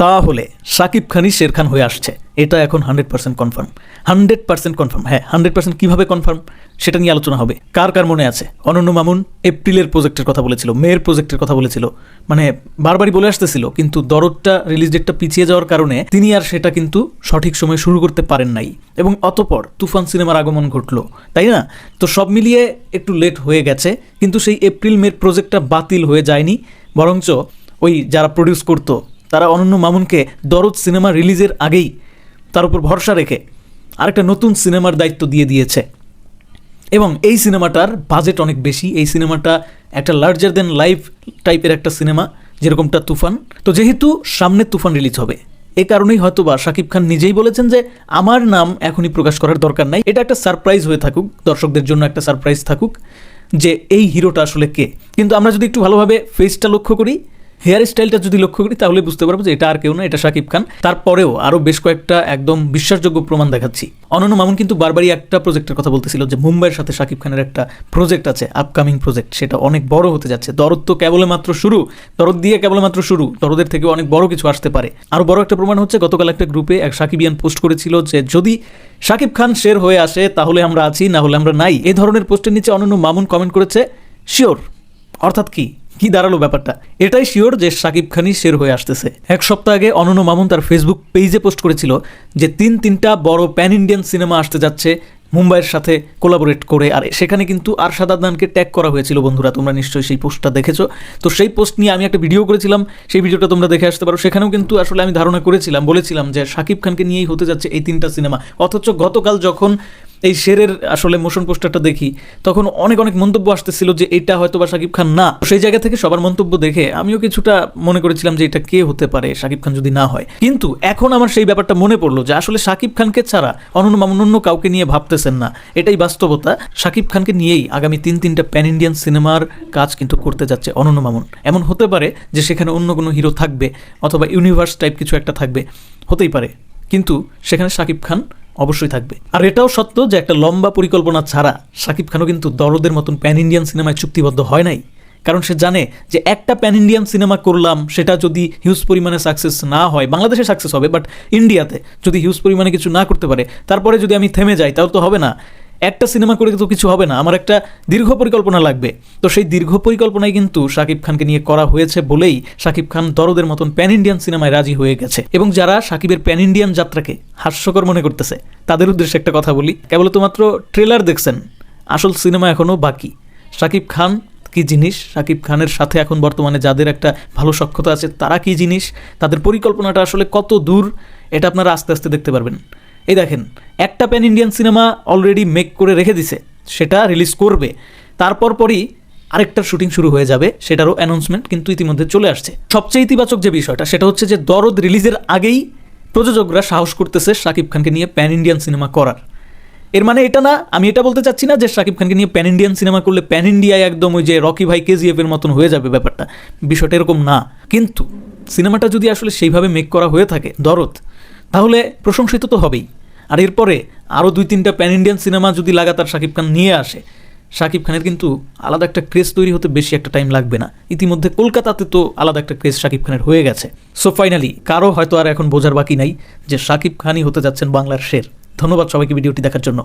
তাহলে সাকিব খানই শের খান হয়ে আসছে। এটা এখন hundred percent confirm. Hundred percent confirm. হ্যাঁ হান্ড্রেড পার্সেন্ট কীভাবে কনফার্ম, সেটা নিয়ে আলোচনা হবে। কার কার মনে আছে? অনন্য মামুন এপ্রিলের প্রজেক্টের কথা বলেছিল, মেয়ের প্রজেক্টের কথা বলেছিল। মানে বারবারই বলে আসতেছিল, কিন্তু দরদটা রিলিজ ডেটটা পিছিয়ে যাওয়ার কারণে তিনি আর সেটা কিন্তু সঠিক সময়ে শুরু করতে পারেন নাই। এবং অতপর তুফান সিনেমার আগমন ঘটলো, তাই না? তো সব মিলিয়ে একটু লেট হয়ে গেছে, কিন্তু সেই এপ্রিল মের প্রজেক্টটা বাতিল হয়ে যায়নি। বরঞ্চ ওই যারা প্রডিউস করতো তারা অনন্য মামুনকে দরদ সিনেমা রিলিজের আগেই তার উপর ভরসা রেখে আরেকটা নতুন সিনেমার দায়িত্ব দিয়ে দিয়েছে। এবং এই সিনেমাটার বাজেট অনেক বেশি। এই সিনেমাটা একটা লার্জার দেন লাইফ টাইপের একটা সিনেমা, যেরকমটা তুফান। তো যেহেতু সামনে তুফান রিলিজ হবে, এ কারণেই হয়তো বা শাকিব খান নিজেই বলেছেন যে, আমার নাম এখনই প্রকাশ করার দরকার নাই। এটা একটা সারপ্রাইজ হয়ে থাকুক, দর্শকদের জন্য একটা সারপ্রাইজ থাকুক, যে এই হিরোটা আসলে কে। কিন্তু আমরা যদি একটু ভালোভাবে ফেসটা লক্ষ্য করি হেয়ার স্টাইলটা যদি লক্ষ্য করি, তাহলে বুঝতে পারব যে এটা আর কেউ না, এটা শাকিব খান। তারপরেও আরও বেশ কয়েকটা একদম বিশ্বাসযোগ্য প্রমাণ দেখাচ্ছি। অনন্য মামুন কিন্তু বারবারই একটা প্রজেক্টের কথা বলতেছিল যে মুম্বাইয়ের সাথে শাকিব খানের একটা প্রজেক্ট আছে আপকামিং প্রজেক্ট সেটা অনেক বড় হতে যাচ্ছে। দরদ তো কেবলমাত্র শুরু, দরদ দিয়ে কেবলমাত্র শুরু, দরদের থেকেও অনেক বড় কিছু আসতে পারে। আরও বড় একটা প্রমাণ হচ্ছে, গতকাল একটা গ্রুপে এক সাকিবিয়ান পোস্ট করেছিল যে যদি শাকিব খান শের হয়ে আসে, তাহলে আমরা আছি, না হলে আমরা নাই। এই ধরনের পোস্টের নিচে অনন্য মামুন কমেন্ট করেছে শিওর অর্থাৎ কি? কি দাঁড়াল ব্যাপারটা? এটাই শিওর যে শাকিব খানই শের হয়ে আসতেছে। এক সপ্তাহ আগে অনন্য মামুন তার ফেসবুক পেজে পোস্ট করেছিল যে তিন তিনটা বড় প্যান ইন্ডিয়ান সিনেমা আসতে যাচ্ছে মুম্বাইয়ের সাথে কোলাবোরেট করে। আর, সেখানে কিন্তু আরশাদ আদনানকে ট্যাগ করা হয়েছিল বন্ধুরা, তোমরা নিশ্চয়ই সেই পোস্টটা দেখেছ। তো সেই পোস্ট নিয়ে আমি একটা ভিডিও করেছিলাম, সেই ভিডিওটা তোমরা দেখে আসতে পারো। সেখানেও কিন্তু আসলে আমি ধারণা করেছিলাম, বলেছিলাম যে শাকিব খানকে নিয়েই হতে যাচ্ছে এই তিনটা সিনেমা অথচ গতকাল যখন এই শেরের আসলে মোশন পোস্টারটা দেখি, তখন অনেক অনেক মন্তব্য আসতেছিল যে এটা হয়তো বা শাকিব খান না। সেই জায়গা থেকে সবার মন্তব্য দেখে আমিও কিছুটা মনে করেছিলাম যে এটা কে হতে পারে, শাকিব খান যদি না হয়। কিন্তু এখন আমার সেই ব্যাপারটা মনে পড়ল যে আসলে শাকিব খানকে ছাড়া অনন্য মামুন অন্য কাউকে নিয়ে ভাবতেছেন না। এটাই বাস্তবতা। শাকিব খানকে নিয়েই আগামী তিন তিনটা প্যান ইন্ডিয়ান সিনেমার কাজ কিন্তু করতে যাচ্ছে অনন্য মামুন। এমন হতে পারে যে সেখানে অন্য কোনো হিরো থাকবে অথবা ইউনিভার্স টাইপ কিছু একটা থাকবে, হতেই পারে। কিন্তু সেখানে শাকিব খান অবশ্যই থাকবে। আর এটাও সত্য যে একটা লম্বা পরিকল্পনা ছাড়া শাকিব খানও কিন্তু দরদের মতন প্যান ইন্ডিয়ান সিনেমায় চুক্তিবদ্ধ হয় নাই। কারণ সে জানে যে একটা প্যান ইন্ডিয়ান সিনেমা করলাম, সেটা যদি হিউজ পরিমাণে সাকসেস না হয়, বাংলাদেশে সাকসেস হবে বাট ইন্ডিয়াতে যদি হিউজ পরিমাণে কিছু না করতে পারে, তারপরে যদি আমি থেমে যাই, তাহলে তো হবে না। একটা সিনেমা করে তো কিছু হবে না, আমার একটা দীর্ঘ পরিকল্পনা লাগবে। তো সেই দীর্ঘ পরিকল্পনাই কিন্তু শাকিব খানকে নিয়ে করা হয়েছে বলেই শাকিব খান দরদের মতন প্যান ইন্ডিয়ান সিনেমায় রাজি হয়ে গেছে। এবং যারা শাকিবের প্যান ইন্ডিয়ান যাত্রাকে হাস্যকর মনে করতেছে, তাদের উদ্দেশ্যে একটা কথা বলি। কেবল তো মাত্র ট্রেলার দেখছেন, আসল সিনেমা এখনও বাকি। শাকিব খান কি জিনিস? শাকিব খানের সাথে এখন বর্তমানে যাদের একটা ভালো সক্ষতা আছে, তারা কি জিনিস? তাদের পরিকল্পনাটা আসলে কত দূর? এটা আপনারা আস্তে আস্তে দেখতে পারবেন। এই দেখেন, একটা pan Indian cinema already make করে রেখে দিছে, সেটা রিলিজ করবে। তারপর পরই আরেকটার শুটিং শুরু হয়ে যাবে, সেটারও অ্যানাউন্সমেন্ট কিন্তু ইতিমধ্যে চলে আসছে। সবচেয়ে ইতিবাচক যে বিষয়টা, সেটা হচ্ছে যে দরদ রিলিজের আগেই প্রযোজকরা সাহস করতেছে শাকিব খানকে নিয়ে প্যান ইন্ডিয়ান সিনেমা করার। এর মানে এটা না, আমি এটা বলতে চাচ্ছি না যে শাকিব খানকে নিয়ে প্যান ইন্ডিয়ান সিনেমা করলে প্যান ইন্ডিয়ায় একদম ওই যে রকি ভাই কেজিএফ এর মতন হয়ে যাবে ব্যাপারটা। বিষয়টা এরকম না। কিন্তু সিনেমাটা যদি আসলে সেইভাবে মেক করা হয়ে থাকে, দরদ তাহলে প্রশংসিত তো হবেই। আর এরপরে আরও দুই তিনটা প্যান ইন্ডিয়ান সিনেমা যদি লাগাতার শাকিব খান নিয়ে আসে, শাকিব খানের কিন্তু আলাদা একটা ক্রেজ তৈরি হতে বেশি একটা টাইম লাগবে না। ইতিমধ্যে কলকাতাতে তো আলাদা একটা ক্রেজ শাকিব খানের হয়ে গেছে। সো ফাইনালি কারও হয়তো আর এখন বোঝার বাকি নাই যে শাকিব খানই হতে যাচ্ছেন বাংলার শের। ধন্যবাদ সবাইকে ভিডিওটি দেখার জন্য।